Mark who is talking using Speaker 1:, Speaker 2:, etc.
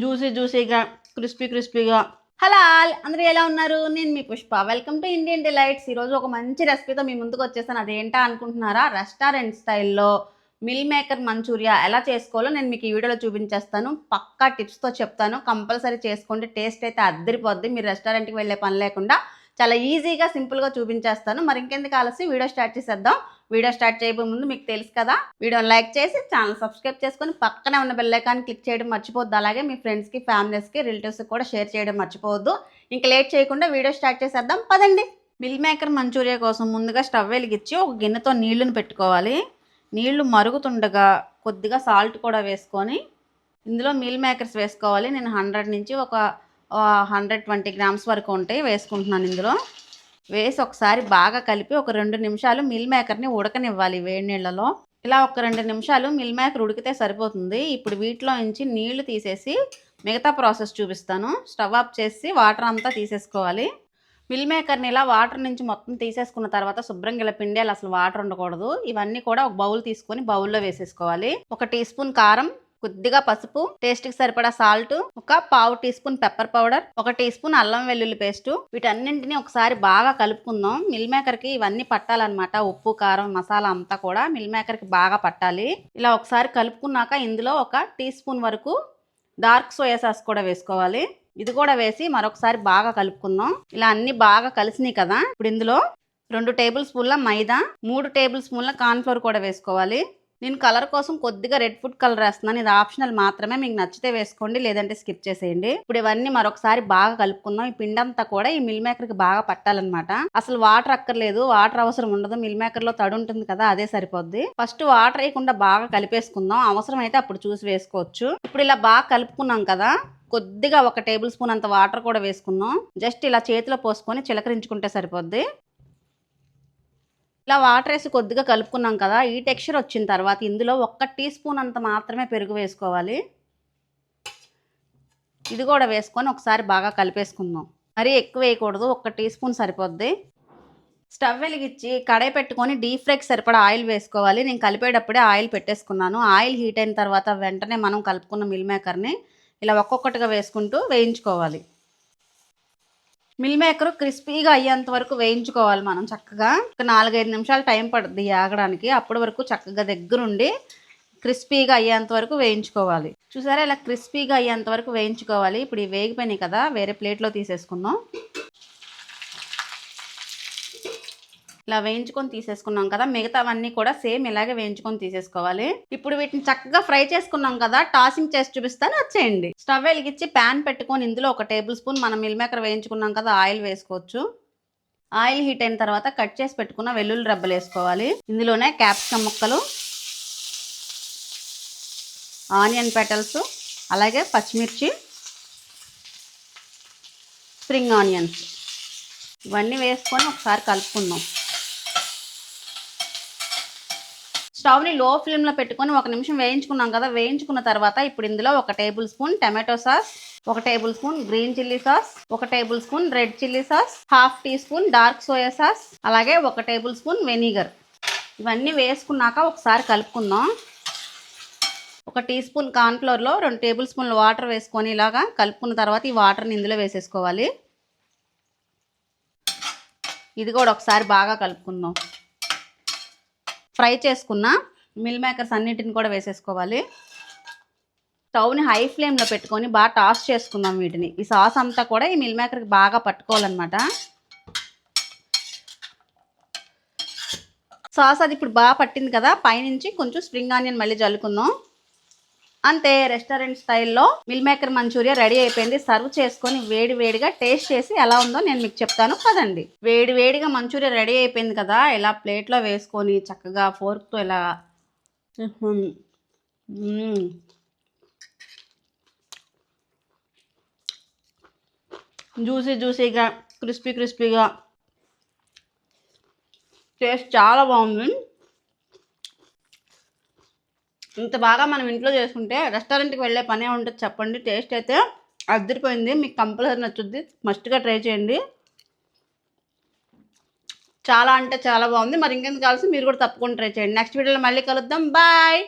Speaker 1: Juicy జ్యూసీగా crispy క్రిస్పీగా hello అందరూ ఎలా ఉన్నారు? నేను మీ Pushpa. Welcome to Indian delights ఈరోజు ఒక మంచి రెసిపీతో మీ ముందుకు వచ్చేసాను. అదేంటా అనుకుంటున్నారా? రెస్టారెంట్ స్టైల్లో మిల్ మేకర్ మంచూరియా ఎలా చేసుకోవాలో నేను మీకు ఈ వీడియోలో చూపించేస్తాను. పక్కా టిప్స్తో చెప్తాను. కంపల్సరీ చేసుకోండి. టేస్ట్ అయితే అద్దరిపోద్ది. మీరు రెస్టారెంట్కి వెళ్ళే పని లేకుండా చాలా ఈజీగా సింపుల్గా చూపించేస్తాను. మరి ఇంకెందుకు ఆలస్యం? వీడియో స్టార్ట్ చేసేద్దాం. వీడియో స్టార్ట్ చేయబోయే ముందు మీకు తెలుసు కదా వీడియోని లైక్ చేసి ఛానల్ సబ్స్క్రైబ్ చేసుకొని పక్కనే ఉన్న బెల్లైకాన్ని క్లిక్ చేయడం మర్చిపోద్దు అలాగే మీ ఫ్రెండ్స్కి ఫ్యామిలీస్కి రిలేటివ్స్కి కూడా షేర్ చేయడం మర్చిపోవద్దు. ఇంకా లేట్ చేయకుండా వీడియో స్టార్ట్ చేసేద్దాం. పదండి. మిల్ మేకర్ మంచూరియా కోసం ముందుగా స్టవ్ వెలిగించి ఒక గిన్నెతో నీళ్ళను పెట్టుకోవాలి. నీళ్ళు మరుగుతుండగా కొద్దిగా సాల్ట్ కూడా వేసుకొని ఇందులో మిల్ మేకర్స్ వేసుకోవాలి. నేను హండ్రెడ్ నుంచి ఒక హండ్రెడ్ ట్వంటీ గ్రామ్స్ వరకు ఉంటాయి వేసుకుంటున్నాను ఇందులో. వేసి ఒకసారి బాగా కలిపి ఒక రెండు నిమిషాలు మిల్ మేకర్ని ఉడకనివ్వాలి వేడి నీళ్ళలో. ఇలా ఒక రెండు నిమిషాలు మిల్ మేకర్ ఉడికితే సరిపోతుంది. ఇప్పుడు వీటిలో నుంచి నీళ్ళు తీసేసి మిగతా ప్రాసెస్ చూపిస్తాను. స్టవ్ ఆఫ్ చేసి వాటర్ అంతా తీసేసుకోవాలి. మిల్ మేకర్ని ఇలా వాటర్ నుంచి మొత్తం తీసేసుకున్న తర్వాత శుభ్రంగా ఇలా పిండేయాలి. అసలు వాటర్ ఉండకూడదు. ఇవన్నీ కూడా ఒక బౌల్ తీసుకొని బౌల్లో వేసేసుకోవాలి. ఒక టీ స్పూన్ కారం కొద్దిగా పసుపు టేస్ట్కి సరిపడా సాల్ట్ ఒక పావు టీ స్పూన్ పెప్పర్ పౌడర్ ఒక టీ స్పూన్ అల్లం వెల్లుల్లి పేస్ట్ వీటన్నింటిని ఒకసారి బాగా కలుపుకుందాం. మిల్ మేకర్కి ఇవన్నీ పట్టాలన్నమాట. ఉప్పు కారం మసాలా అంతా కూడా మిల్ మేకర్కి బాగా పట్టాలి. ఇలా ఒకసారి కలుపుకున్నాక ఇందులో ఒక టీ స్పూన్ వరకు డార్క్ సోయా సాస్ కూడా వేసుకోవాలి. ఇది కూడా వేసి మరొకసారి బాగా కలుపుకుందాం. ఇలా అన్ని బాగా కలిసినాయి కదా. ఇప్పుడు ఇందులో రెండు టేబుల్ స్పూన్ల మైదా మూడు టేబుల్ స్పూన్ల కార్న్ఫ్లోర్ కూడా వేసుకోవాలి. నేను కలర్ కోసం కొద్దిగా రెడ్ ఫుడ్ కలర్ వేస్తున్నాను. ఇది ఆప్షనల్ మాత్రమే. మీకు నచ్చితే వేసుకోండి లేదంటే స్కిప్ చేసేయండి. ఇప్పుడు ఇవన్నీ మరొకసారి బాగా కలుపుకుందాం. ఈ పిండంతా కూడా ఈ మిల్ మేకర్కి బాగా పట్టాలన్నమాట. అసలు వాటర్ అక్కర్లేదు వాటర్ అవసరం ఉండదు. మిల్ మేకర్లో తడి ఉంటుంది కదా అదే సరిపోద్ది. ఫస్ట్ వాటర్ వేయకుండా బాగా కలిపేసుకుందాం. అవసరం అయితే అప్పుడు చూసి వేసుకోవచ్చు. ఇప్పుడు ఇలా బాగా కలుపుకున్నాం కదా కొద్దిగా ఒక టేబుల్ స్పూన్ అంత వాటర్ కూడా వేసుకుందాం. జస్ట్ ఇలా చేతిలో పోసుకొని చిలకరించుకుంటే సరిపోద్ది. ఇలా వాటర్ వేసి కొద్దిగా కలుపుకున్నాం కదా ఈ టెక్స్చర్ వచ్చిన తర్వాత ఇందులో ఒక్క టీ స్పూన్ అంత మాత్రమే పెరుగు వేసుకోవాలి. ఇది కూడా వేసుకొని ఒకసారి బాగా కలిపేసుకుందాం. మరీ ఎక్కువ వేయకూడదు ఒక్క టీ స్పూన్ సరిపోద్ది. స్టవ్ వెలిగించి కడాయి పెట్టుకొని డీప్ ఫ్రైకి సరిపడా ఆయిల్ వేసుకోవాలి. నేను కలిపేటప్పుడే ఆయిల్ పెట్టేసుకున్నాను. ఆయిల్ హీట్ అయిన తర్వాత వెంటనే మనం కలుపుకున్న మిల్ మేకర్ని ఇలా ఒక్కొక్కటిగా వేసుకుంటూ వేయించుకోవాలి. మిల్ మేకర్ క్రిస్పీగా అయ్యేంత వరకు వేయించుకోవాలి మనం చక్కగా. ఒక నాలుగైదు నిమిషాలు టైం పడుతుంది ఆగడానికి. అప్పటి వరకు చక్కగా దగ్గరుండి క్రిస్పీగా అయ్యేంత వరకు వేయించుకోవాలి. చూసారా ఇలా క్రిస్పీగా అయ్యేంత వరకు వేయించుకోవాలి. ఇప్పుడు ఇవి వేగిపోయినాయి కదా వేరే ప్లేట్లో తీసేసుకుందాం. ఇలా వేయించుకొని తీసేసుకున్నాం కదా మిగతావన్నీ కూడా సేమ్ ఇలాగే వేయించుకొని తీసేసుకోవాలి. ఇప్పుడు వీటిని చక్కగా ఫ్రై చేసుకున్నాం కదా టాసింగ్ చేసి చూపిస్తాను వచ్చేయండి స్టవ్ వెలిగించి ప్యాన్ పెట్టుకొని ఇందులో ఒక టేబుల్ స్పూన్ మనం మిల్ మేకర్ వేయించుకున్నాం కదా ఆయిల్ వేసుకోవచ్చు. ఆయిల్ హీట్ అయిన తర్వాత కట్ చేసి పెట్టుకున్న వెల్లుల్లి రబ్బలు వేసుకోవాలి. ఇందులోనే క్యాప్సికమ్ ముక్కలు ఆనియన్ పెటల్స్ అలాగే పచ్చిమిర్చి స్ప్రింగ్ ఆనియన్స్. ఇవన్నీ వేసుకొని ఒకసారి కలుపుకుందాం. స్టవ్ని లో ఫ్లేమ్లో పెట్టుకొని ఒక నిమిషం వేయించుకున్నాం కదా వేయించుకున్న తర్వాత ఇప్పుడు ఇందులో ఒక టేబుల్ స్పూన్ టమాటో సాస్ ఒక tablespoon green chilli sauce ఒక tablespoon red chilli sauce half teaspoon dark soya sauce అలాగే ఒక టేబుల్ స్పూన్ వెనిగర్. ఇవన్నీ వేసుకున్నాక ఒకసారి కలుపుకుందాం. ఒక టీ స్పూన్ కార్న్ఫ్లోర్లో రెండు టేబుల్ స్పూన్ల వాటర్ వేసుకొని ఇలాగా కలుపుకున్న తర్వాత ఈ వాటర్ని ఇందులో వేసేసుకోవాలి. ఇది కూడా ఒకసారి బాగా కలుపుకుందాం. ఫ్రై చేసుకున్న మిల్ మేకర్స్ అన్నిటిని కూడా వేసేసుకోవాలి. స్టవ్ని హై ఫ్లేమ్లో పెట్టుకొని బాగా టాస్ చేసుకుందాం వీటిని. ఈ సాస్ అంతా కూడా ఈ మిల్ మేకర్కి బాగా పట్టుకోవాలన్నమాట. సాస్ అది ఇప్పుడు బాగా పట్టింది కదా పైనుంచి కొంచెం స్ప్రింగ్ ఆనియన్ మళ్ళీ జల్లుకుందాం. అంతే రెస్టారెంట్ స్టైల్లో మిల్ మేకర్ మంచూరియా రెడీ అయిపోయింది. సర్వ్ చేసుకొని వేడి వేడిగా టేస్ట్ చేసి ఎలా ఉందో నేను మీకు చెప్తాను. పదండి. వేడి వేడిగా మంచూరియా రెడీ అయిపోయింది కదా ఇలా ప్లేట్లో వేసుకొని చక్కగా ఫోర్క్తో ఇలా. జ్యూసీ జ్యూసీగా క్రిస్పీ క్రిస్పీగా. టేస్ట్ చాలా బాగుంది. ఇంత బాగా మనం ఇంట్లో చేసుకుంటే రెస్టారెంట్కి వెళ్ళే పనే ఉంటుంది చెప్పండి. టేస్ట్ అయితే అద్దరిపోయింది మీకు కంపల్సరీ నచ్చుద్ది. మస్ట్గా ట్రై చేయండి. చాలా అంటే చాలా బాగుంది. మరి ఇంకెందుకు కావాల్సి మీరు కూడా తప్పకుండా ట్రై చేయండి. నెక్స్ట్ వీడియోలో మళ్ళీ కలుద్దాం. బాయ్!